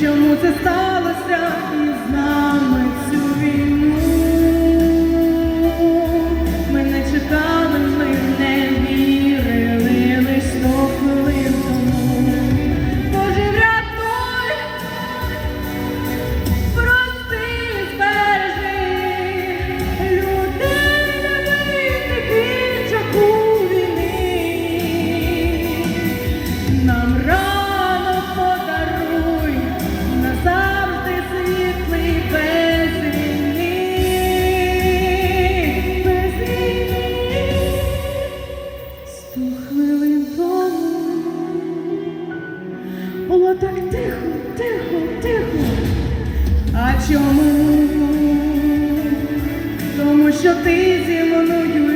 чому це сталося із нами цю війну? хвилин тому було так тихо, тихо, тихо. А чому? Тому що ти зі мною.